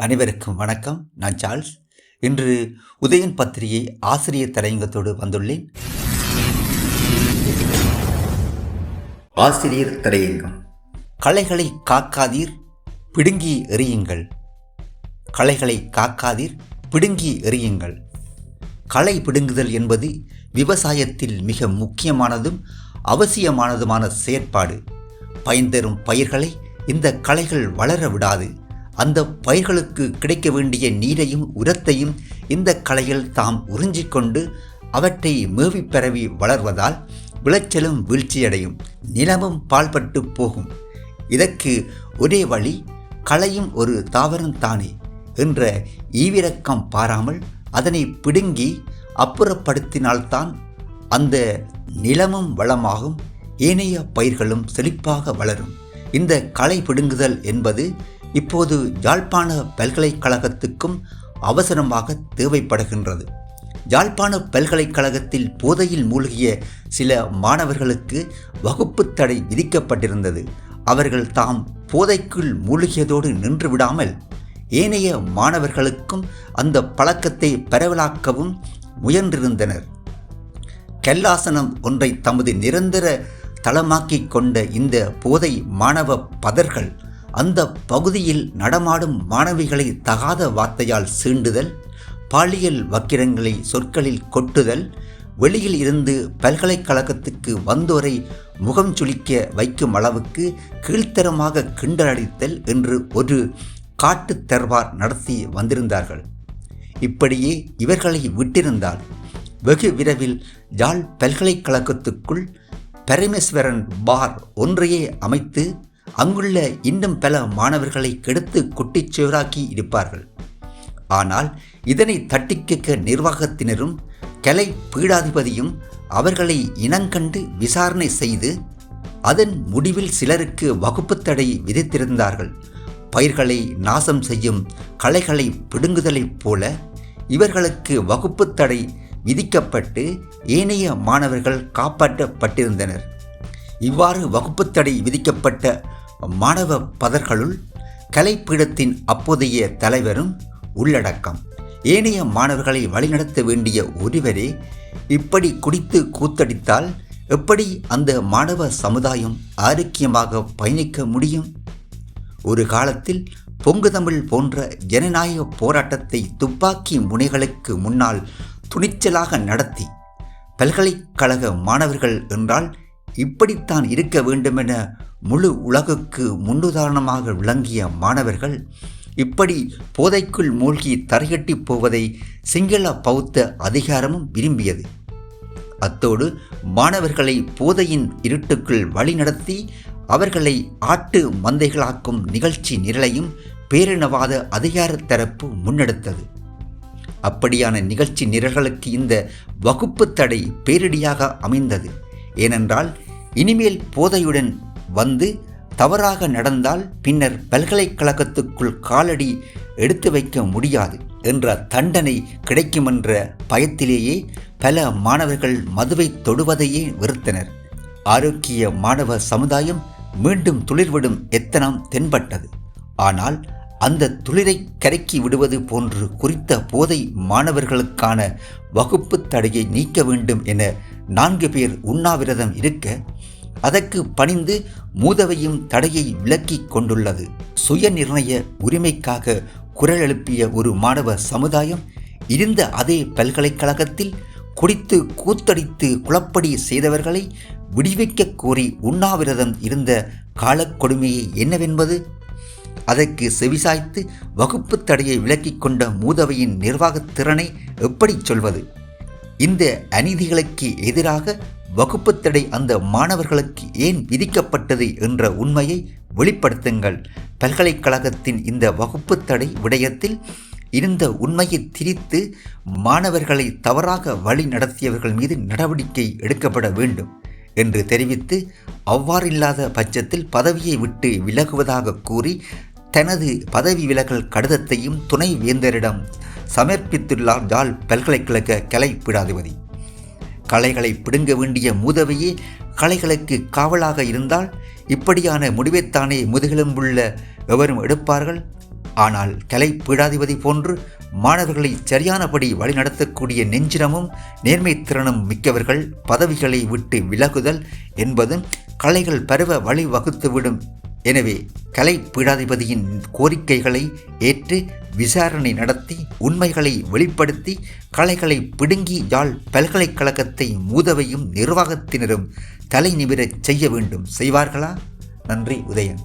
அனைவருக்கும் வணக்கம். நான் சார்ல்ஸ். இன்று உதயன் பத்திரிகை ஆசிரியர் தலையங்கத்தோடு வந்துள்ளேன். ஆசிரியர் தலையங்கம். களைகளை காக்காதீர் பிடுங்கி எறியுங்கள். களைகளை காக்காதீர் பிடுங்கி எறியுங்கள். களை பிடுங்குதல் என்பது விவசாயத்தில் மிக முக்கியமானதும் அவசியமானதுமான செயற்பாடு. பயன்தரும் பயிர்களை இந்த களைகள் வளர விடாது. அந்த பயிர்களுக்கு கிடைக்க வேண்டிய நீரையும் உரத்தையும் இந்த களையில் தாம் உறிஞ்சிக்கொண்டு அவற்றை மேவி பரவி வளர்வதால் விளைச்சலும் வீழ்ச்சியடையும் நிலமும் பால்பட்டு போகும். இதற்கு ஒரே வழி களையும் ஒரு தாவரம் தானே என்ற ஈவிரக்கம் பாராமல் அதனை பிடுங்கி அப்புறப்படுத்தினால்தான் அந்த நிலமும் வளமாகும் ஏனைய பயிர்களும் செழிப்பாக வளரும். இந்த களை பிடுங்குதல் என்பது இப்போது யாழ்ப்பாண பல்கலைக்கழகத்துக்கும் அவசரமாக தேவைப்படுகின்றது. யாழ்ப்பாண பல்கலைக்கழகத்தில் போதையில் மூழ்கிய சில மாணவர்களுக்கு வகுப்பு தடை விதிக்கப்பட்டிருந்தது. அவர்கள் தாம் போதைக்குள் மூழ்கியதோடு நின்று விடாமல் ஏனைய மாணவர்களுக்கும் அந்த பழக்கத்தை பரவலாக்கவும் முயன்றிருந்தனர். கல்லாசனம் ஒன்றை தமது நிரந்தர தளமாக்கிக் கொண்ட இந்த போதை மாணவ பதர்கள் அந்த பகுதியில் நடமாடும் மாணவிகளை தகாத வார்த்தையால் சீண்டுதல் பாலியல் வக்கிரங்களை சொற்களில் கொட்டுதல் வெளியில் இருந்து பல்கலைக்கழகத்துக்கு வந்தோரை முகம் சுளிக்க வைக்கும் அளவுக்கு கீழ்த்தரமாக கிண்டலடித்தல் என்று ஒரு காட்டு தர்பார் நடத்தி வந்திருந்தார்கள். இப்படியே இவர்களை விட்டிருந்தால் வெகு விரைவில் யாழ் பல்கலைக்கழகத்துக்குள் பரமேஸ்வரன் பார் ஒன்றையே அமைத்து அங்குள்ள இன்னும் பல மாணவர்களை கெடுத்து குட்டிச்சுவராக்கி இருப்பார்கள். ஆனால் இதனை தட்டிக்க நிர்வாகத்தினரும் கலை பீடாதிபதியும் அவர்களை இனங்கண்டு விசாரணை செய்து அதன் முடிவில் சிலருக்கு வகுப்பு தடை விதித்திருந்தார்கள். பயிர்களை நாசம் செய்யும் களைகளை பிடுங்குதலைப் போல இவர்களுக்கு வகுப்பு தடை விதிக்கப்பட்டு ஏனைய மாணவர்கள் காப்பாற்றப்பட்டிருந்தனர். இவ்வாறு வகுப்பு தடை விதிக்கப்பட்ட மாணவ பதர்களுள் கலைப்பீடத்தின் அப்போதைய தலைவரும் உள்ளடக்கம். ஏனைய மாணவர்களை வழிநடத்த வேண்டிய ஒருவரே இப்படி குடித்து கூத்தடித்தால் எப்படி அந்த மாணவ சமுதாயம் ஆரோக்கியமாக பயணிக்க முடியும்? ஒரு காலத்தில் பொங்கு தமிழ் போன்ற ஜனநாயக போராட்டத்தை துப்பாக்கி முனைகளுக்கு முன்னால் துணிச்சலாக நடத்தி பல்கலைக்கழக மாணவர்கள் என்றால் இப்படித்தான் இருக்க வேண்டுமென முழு உலகுக்கு முன்னுதாரணமாக விளங்கிய மாணவர்கள் இப்படி போதைக்குள் மூழ்கி தரையட்டி போவதை சிங்கள பௌத்த அதிகாரமும் விரும்பியது. அத்தோடு மாணவர்களை போதையின் இருட்டுக்குள் வழிநடத்தி அவர்களை ஆட்டு மந்தைகளாக்கும் நிகழ்ச்சி நிரலையும் பேரினவாத அதிகார தரப்பு முன்னெடுத்தது. அப்படியான நிகழ்ச்சி நிரல்களுக்கு இந்த வகுப்பு தடை பேரிடியாக அமைந்தது. ஏனென்றால் இனிமேல் போதையுடன் வந்து தவறாக நடந்தால் பின்னர் பல்கலைக்கழகத்துக்குள் காலடி எடுத்து வைக்க முடியாது என்ற தண்டனை கிடைக்குமென்ற பயத்திலேயே பல மாணவர்கள் மதுவை தொடுவதையே வெறுத்தனர். ஆரோக்கிய மாணவ சமுதாயம் மீண்டும் துளிர்விடும் எத்தனம் தென்பட்டது. ஆனால் அந்த துளிரை கரைக்கி விடுவது போன்று குறித்த போதை மாணவர்களுக்கான வகுப்பு தடையை நீக்க வேண்டும் என நான்கு பேர் உண்ணாவிரதம் இருக்க அதற்கு பணிந்து மூதவையும் தடையை விலக்கிக் கொண்டுள்ளது. சுய நிர்ணய உரிமைக்காக குரல் எழுப்பிய ஒரு மாணவ சமுதாயம் இருந்த அதே பல்கலைக்கழகத்தில் குடித்து கூத்தடித்து குளப்படி செய்தவர்களை விடுவிக்க கோரி உண்ணாவிரதம் இருந்த காலக்கொடுமையை என்னவென்பது? அதற்கு செவிசாய்த்து வகுப்பு தடையை விலக்கிக் கொண்ட மூதவையின் நிர்வாகத் திறனை எப்படி சொல்வது? இந்த அநீதிகளுக்கு எதிராக வகுப்பு தடை அந்த மாணவர்களுக்கு ஏன் விதிக்கப்பட்டது என்ற உண்மையை வெளிப்படுத்துங்கள். பல்கலைக்கழகத்தின் இந்த வகுப்பு தடை விடயத்தில் இருந்த உண்மையை திரித்து மாணவர்களை தவறாக வழி நடத்தியவர்கள் மீது நடவடிக்கை எடுக்கப்பட வேண்டும் என்று தெரிவித்து அவ்வாறில்லாத பட்சத்தில் பதவியை விட்டு விலகுவதாக கூறி தனது பதவி விலகல் கடிதத்தையும் துணை வேந்தரிடம் சமர்ப்பித்துள்ளார் ஜால் பல்கலைக்கழக கலை பீடாதிபதி கலைகளை பிடுங்க வேண்டிய மூதவையே கலைகளுக்கு காவலாக இருந்தால் இப்படியான முடிவைத்தானே முதுகெலும்புள்ள எவரும் எடுப்பார்கள்? ஆனால் கலை பீடாதிபதி போன்று மாணவர்களை சரியானபடி வழிநடத்தக்கூடிய நெஞ்சினமும் நேர்மைத்திறனும் மிக்கவர்கள் பதவிகளை விட்டு விலகுதல் என்பதும் கலைகள் பருவ வழிவகுத்துவிடும் எனவே கலை பீடாதிபதியின் கோரிக்கைகளை ஏற்று விசாரணை நடத்தி உண்மைகளை வெளிப்படுத்தி கலைகளை பிடுங்கி யாழ் பல்கலைக்கழகத்தை மூதவையும் நிர்வாகத்தினரும் தலை நிமிரச் செய்ய வேண்டும். செய்வார்களா? நன்றி உதயன்.